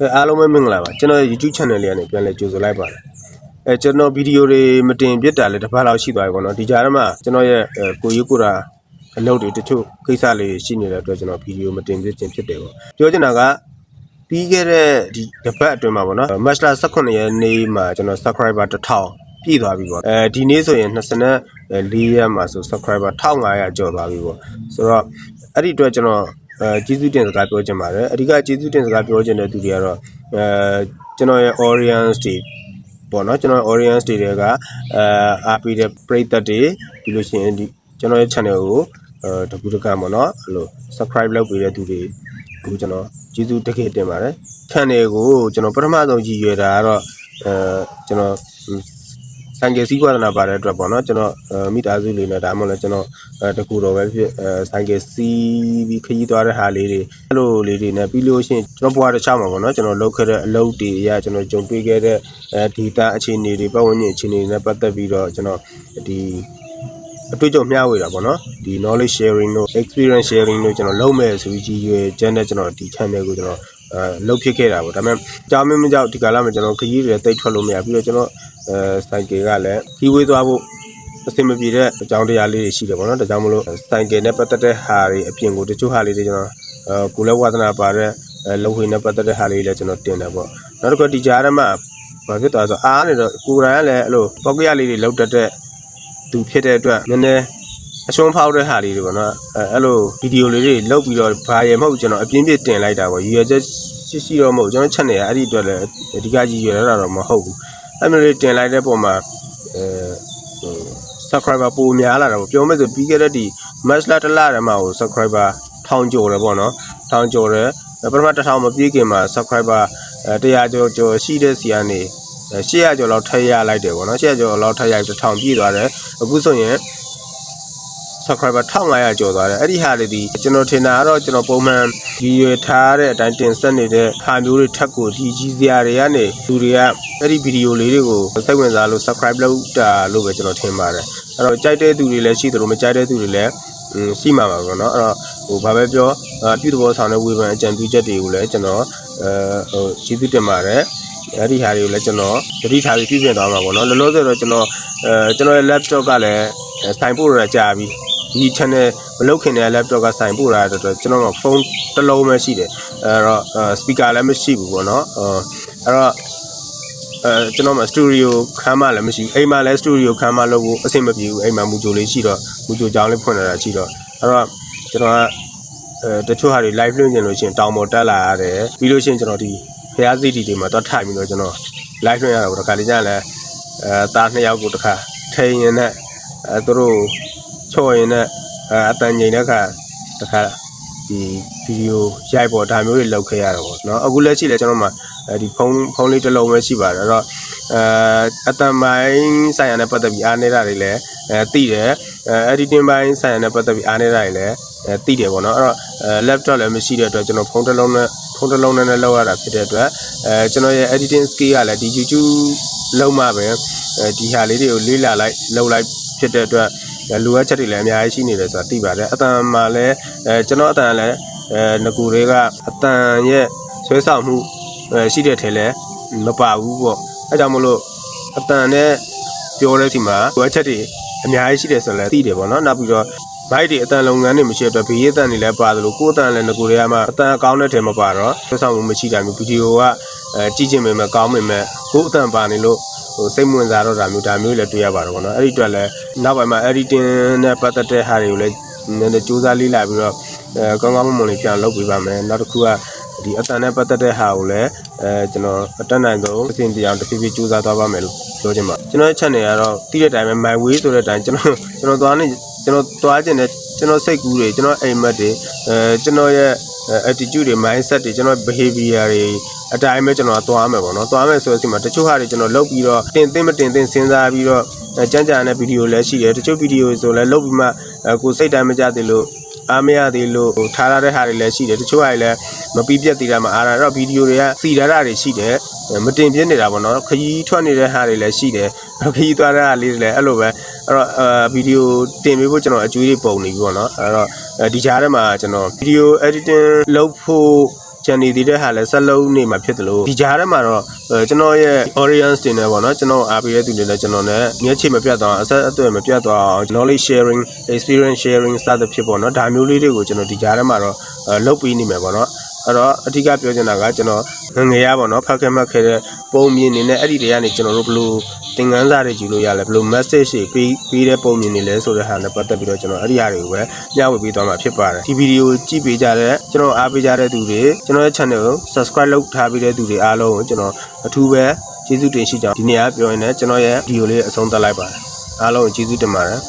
အဲအားလုံးပဲမင်္ဂလာပါကျွန်တော် YouTube channel လေးကနေပြန်လည်ကြိုဆိုလိုက်ပါတယ်အဲကျွန်တော်ဗီဒီယိုတွေမတင်ပြစ်တာလည်းတစ်ပတ်လောက်ရှိသွားပြီပေါ့နော်ဒီကြားထဲမှာကျွန်တော်ရဲ့အဲကိုရီးကိုရာအလုပ်တွေတချို့ကိစ္စလေးရှိနေတဲ့အတွက်ကျွန်တော်ဗီဒီယိုမတင်ပြခြင်းဖြစ်တယ်ပေါ့ပြောချင်တာကပြီးခဲ့တဲ့ဒီတစ်ပတ်အတွင်းမှာပေါ့နော်မတ်လ18ရက်နေ့မှာကျွန်တော် subscriber 1000ပြည့်သွားပြီပေါ့အဲဒီနေ့ဆိုရင်24ရက်မှာဆို subscriber 1500ကျော်သွားပြီပေါ့ဆိုတော့အဲ့ဒီအတွက်ကျွန်တော် အဲကျေးဇူးတင်စကားပြောချင်ပါတယ်အဓိကကျေးဇူးတင်စကားပြောချင်တဲ့သူတွေကတော့အဲကျွန်တော်ရဲ့ audience တွေပေါ့နော်ကျွန်တော် audience တွေတွေကအဲအားပေးတဲ့ပရိသတ်တွေပြီးလို့ရှိရင်ဒီကျွန်တော်ရဲ့ channel ကိုအဲတကူတကပေါ့နော်အဲ့လို subscribe လုပ်ပေးတဲ့သူတွေကိုကျွန်တော်ကျေးဇူးတကယ်တင်ပါတယ် channel ကိုကျွန်တော်ပထမဆုံးကြည့်ရတာကတော့အဲကျွန်တော် ဆိုင်ကယ်စီးပွားနာပါတဲ့အတွက်ပေါ့နော်ကျွန်တော်မိသားစုလေးနဲ့ဒါမှမဟုတ်လည်းကျွန်တော်အဲတကူတော့ပဲဖြစ်အဲဆိုင်ကယ်စီးပြီးခရီးသွားတဲ့ဟာလေးတွေအဲ့လိုလေးတွေနဲ့ပြီးလို့ရှိရင်ကျွန်တော်ဘွားတစ်ခြားမှာပေါ့နော်ကျွန်တော်လုပ်ခဲ့တဲ့အလုပ်တွေအရကျွန်တော်ကြုံတွေ့ခဲ့တဲ့အဲ data အခြေအနေတွေပတ်ဝန်းကျင်အခြေအနေတွေနဲ့ပတ်သက်ပြီးတော့ကျွန်တော်ဒီအတွေ့အကြုံမျှဝေတာပေါ့နော်ဒီ knowledge sharing တို့ experience sharing တို့ကျွန်တော်လုပ်မယ်ဆိုပြီးကြီးရွယ်ကျန်းတဲ့ကျွန်တော်ဒီ channel ကိုကျွန်တော် အဲလှုပ်ဖြစ်ခဲ့တာပေါ့ဒါပေမဲ့ကြောင်မင်းမကြောက်ဒီကာလမှာကျွန်တော်ခရီးတွေတိတ်ထွက်လို့မရပြီးတော့ကျွန်တော်အဲစိုက်ကယ်ကလည်းကြီးဝေးသွားဖို့အဆင်မပြေတဲ့အကြောင်းတရားလေးတွေရှိတယ်ပေါ့နော်ဒါကြောင့်မလို့စိုက်ကယ်နဲ့ပတ်သက်တဲ့ဟာတွေအပြင်ကိုတချို့ဟာလေးတွေကျွန်တော်အဲကိုလည်းဝါသနာပါတဲ့အဲလုံခွေနဲ့ပတ်သက်တဲ့ဟာလေးတွေလည်းကျွန်တော်တင်တယ်ပေါ့နောက်တစ်ခုဒီကြားထဲမှာဘာဖြစ်သွားလဲဆိုအားနေတော့ကိုယ်တိုင်ကလည်းအဲ့လိုပောက်ကရလေးတွေလောက်တတ်တဲ့သူဖြစ်တဲ့အတွက်နည်းနည်း အရှုံးဖောက်တဲ့ဟာလေးတွေပေါ့နော်အဲအဲ့လိုဗီဒီယိုလေးတွေလောက်ပြီးတော့ဘာရမဟုတ်ကျွန်တော်အပြင်းပြတင်လိုက်တာပေါ့ရည်ရွယ်ချက်ရှိရှိတော့မဟုတ်ကျွန်တော် channel ကအဲ့ဒီအတွက်လည်းအဓိကကြီးရွယ်ရတာတော့မဟုတ်ဘူးအဲ့လိုလေးတင်လိုက်တဲ့ပုံမှာအဲဟို subscriber ပိုများလာတာပေါ့ပြောမယ်ဆိုပြီးခဲ့တဲ့ဒီ match လာတစ်လတည်းမှာဟို subscriber ထောင်ကျော်တယ်ပေါ့နော်ထောင်ကျော်တယ်ပထမတစ်ထောင်မပြည့်ခင်မှာ subscriber အဲ100ကျော်ကျော်ရှိတဲ့စီကနေ800ကျော်လောက်ထည့်ရလိုက်တယ်ပေါ့နော်800ကျော်လောက်ထည့်ရပြီး1000ပြည့်သွားတယ်အခုဆိုရင် subscriber 1500ကျော်သွားတယ်အဲ့ဒီဟာတွေဒီကျွန်တော်ထင်တာကတော့ကျွန်တော်ပုံမှန်ဒီရွယ်ထားတဲ့အတိုင်းတင်ဆက်နေတဲ့ဟာမျိုးတွေထက်ကိုဒီကြီးစရာတွေကနေလူတွေကအဲ့ဒီဗီဒီယိုလေးတွေကိုစိတ်ဝင်စားလို့ subscribe လုပ်တာလို့ပဲကျွန်တော်ထင်ပါတယ်အဲ့တော့ကြိုက်တဲ့သူတွေလည်းရှိတယ်လို့မကြိုက်တဲ့သူတွေလည်းอืมရှိမှာပါပေါ့နော်အဲ့တော့ဟိုဘာပဲပြောအပြုသဘောဆောင်တဲ့ဝေဖန်အကြံပြုချက်တွေကိုလည်းကျွန်တော်အဲဟိုရှိသတင်ပါတယ်အဲ့ဒီဟာတွေကိုလည်းကျွန်တော်သတိထားပြီးပြည့်ပြည့်သွားမှာပေါ့နော်လောလောဆယ်တော့ကျွန်တော်အဲကျွန်တော်ရဲ့ laptop ကလည်းစိုင်ပို့ရကြာပြီ ဒီ channel မလုပ်ခင်တဲ့ laptop ကစိုင်ပို့ရတဲ့အတွက်ကျွန်တော်ကဖုန်းတစ်လုံးပဲရှိတယ်အဲ့တော့ speaker လည်းမရှိဘူးပေါ့နော်အဲ့တော့အဲကျွန်တော်မှစတူဒီယိုခန်းမလည်းမရှိဘူးအိမ်မှာလည်းစတူဒီယိုခန်းမလုပ်ဖို့အဆင်မပြေဘူးအိမ်မှာမူကြိုလေးရှိတော့မူကြိုကြောင်းလေးဖွင့်လာတာရှိတော့အဲ့တော့ကျွန်တော်ကအဲတချို့ဟာတွေ live လွှင့်ကျင်လို့ရှိရင်တောင်ပေါ်တက်လာရတယ်ပြီးလို့ရှိရင်ကျွန်တော်ဒီဖျားစီတီတွေမှာတော့ထိုင်ပြီးတော့ကျွန်တော် live လွှင့်ရတာပေါ့တခါလေးကျရင်လည်းအဲသားနှစ်ယောက်ကိုတခါထိန်ရင်နဲ့အဲသူတို့ ချော်ရင်နဲ့အဲအတန်ငိန်တဲ့ခါတခါဒီဗီဒီယိုရိုက်ပေါ်ဒါမျိုးတွေလုပ်ခဲ့ရတာပေါ့နော်အခုလက်ရှိလည်းကျွန်တော်မှအဲဒီဖုန်းဖုန်းလေးတစ်လုံးပဲရှိပါတယ်အဲ့တော့အဲအတန်ပိုင်းဆိုင်ရနဲ့ပတ်သက်ပြီးအားနေတာတွေလည်းအဲသိတယ်အဲ editing ပိုင်းဆိုင်ရနဲ့ပတ်သက်ပြီးအားနေတာတွေလည်းအဲသိတယ်ပေါ့နော်အဲ့တော့အဲ laptop လည်းမရှိတဲ့အတွက်ကျွန်တော်ဖုန်းတစ်လုံးနဲ့ဖုန်းတစ်လုံးနဲ့လောက်ရတာဖြစ်တဲ့အတွက်အဲကျွန်တော်ရဲ့ editing skill ကလည်းဒီ YouTube လုံးမှပဲအဲဒီဟာလေးတွေကိုလေးလာလိုက်လောက်လိုက်ဖြစ်တဲ့အတွက် လိုအပ်ချက်တွေလည်းအများကြီးရှိနေတယ်ဆိုတာသိပါတယ်အတန်မှာလည်းအဲကျွန်တော်အတန်လည်းအဲငကူတွေကအတန်ရဲ့ဆွဲဆောင်မှုအဲရှိတဲ့ထဲလဲမပါဘူးပေါ့အဲကြောင့်မလို့အတန်နဲ့ပြောတဲ့ဒီမှာလိုအပ်ချက်တွေအများကြီးရှိတယ်ဆိုလည်းသိတယ်ပေါ့နော်နောက်ပြီးတော့ဘိုက်တွေအတန်လုပ်ငန်းတွေမရှိတဲ့အတွက်ဘေးရအတန်တွေလည်းပါတယ်လို့ကိုယ်အတန်လည်းငကူတွေကမှအတန်အကောင်းတဲ့ထဲမှာပါတော့ဆွဲဆောင်မှုမရှိတာမျိုးဗီဒီယိုကအဲကြည့်ချင်ပေမဲ့ကောင်းပေမဲ့ကိုယ်အတန်ပါနေလို့ ဟိုစိတ်ဝင်စားတော့တာမျိုးဒါမျိုးလည်းတွေ့ရပါတယ်ပေါ့နော်အဲ့ဒီအတွက်လည်းနောက်ပိုင်းမှာ editing နဲ့ပတ်သက်တဲ့ဟာတွေကိုလည်းနည်းနည်းစူးစမ်းလေ့လာပြီးတော့အဲကောင်းကောင်းမွန်မွန်လေးပြန်လုပ်ပေးပါမယ်နောက်တစ်ခုကဒီအတန်နဲ့ပတ်သက်တဲ့ဟာကိုလည်းအဲကျွန်တော်အတက်နိုင်ဆုံးအစဉ်တရားတစ်ဖြည်းဖြည်းစူးစမ်းသွားပါမယ်လို့ပြောချင်ပါကျွန်တော်ရဲ့ channel ကတော့တိတဲ့အတိုင်းပဲ my way ဆိုတဲ့အတိုင်းကျွန်တော်ကျွန်တော်သွားနေကျွန်တော်သွားခြင်းနဲ့ကျွန်တော်စိတ်ကူးတွေကျွန်တော်အိမ်မက်တွေအဲကျွန်တော်ရဲ့ attitude တွေ mindset တွေကျွန်တော် behavior တွေအတိုင်းပဲကျွန်တော်သွားမယ်ပေါ့နော်သွားမယ်ဆိုတဲ့အချိန်မှာတချို့ဟာတွေကျွန်တော်လုပ်ပြီးတော့တင်သိမတင်သိစဉ်းစားပြီးတော့ကြမ်းကြမ်းတဲ့ဗီဒီယိုလည်းရှိတယ်တချို့ဗီဒီယိုဆိုလည်းလုပ်ပြီးမှကိုစိတ်တိုင်းမကြသေးလို့ အားမရသေးလို့ဟိုထားရတဲ့ဟာတွေလည်းရှိတယ်တချို့ဟာတွေလည်းမပြီးပြတ်သေးတာမှအားရတော့ဗီဒီယိုတွေကစီရတာတွေရှိတယ်မတင်ပြနေတာပေါ့နော်ခရီးထွက်နေတဲ့ဟာတွေလည်းရှိတယ်ခရီးသွားတဲ့ဟာလေးတွေလည်းအဲ့လိုပဲအဲ့တော့အာဗီဒီယိုတင်ပေးဖို့ကျွန်တော်အကျွေးတွေပုံနေပြီပေါ့နော်အဲ့တော့ဒီကြားထဲမှာကျွန်တော်ဗီဒီယို editing လုပ်ဖို့ ချန်နေသေးတဲ့ဟာလည်းဆက်လုံးနေမှာဖြစ်တယ်လို့ဒီကြားထဲမှာတော့အဲကျွန်တော်ရဲ့ audience တွေနဲ့ပေါ့နော်ကျွန်တော်အားပေးတဲ့သူတွေနဲ့ကျွန်တော်နဲ့မျက်ခြေမပြတ်သွားအောင်အဆက်အသွယ်မပြတ်သွားအောင် knowledge sharing experience sharing စသဖြင့်ပေါ့နော်ဒါမျိုးလေးတွေကိုကျွန်တော်ဒီကြားထဲမှာတော့အဲလုပ်ပေးနေမယ်ပေါ့နော် အဲ့တော့အဓိကပြောချင်တာကကျွန်တော်ငငယ်ရပါတော့ဖတ်ခဲ့မှတ်ခဲ့တဲ့ပုံမြင်နေနဲ့အဲ့ဒီတွေကနေကျွန်တော်တို့ဘယ်လိုသင်ခန်းစာတွေကြည့်လို့ရလဲဘယ်လို message တွေပေးပေးတဲ့ပုံမြင်နေလဲဆိုတဲ့ဟာနဲ့ပတ်သက်ပြီးတော့ကျွန်တော်အဲ့ဒီဟာတွေကိုပဲညှဝေပေးသွားမှာဖြစ်ပါတယ်ဒီဗီဒီယိုကြည့်ပေးကြတဲ့ကျွန်တော်အားပေးကြတဲ့သူတွေကျွန်တော်ရဲ့ channel ကို subscribe လုပ်ထားပေးတဲ့သူတွေအားလုံးကိုကျွန်တော်အထူးပဲကျေးဇူးတင်ရှိကြောင်းဒီနေ့ကပြောရင်လည်းကျွန်တော်ရဲ့ဗီဒီယိုလေးအဆုံးသတ်လိုက်ပါတယ်အားလုံးကိုကျေးဇူးတင်ပါတယ်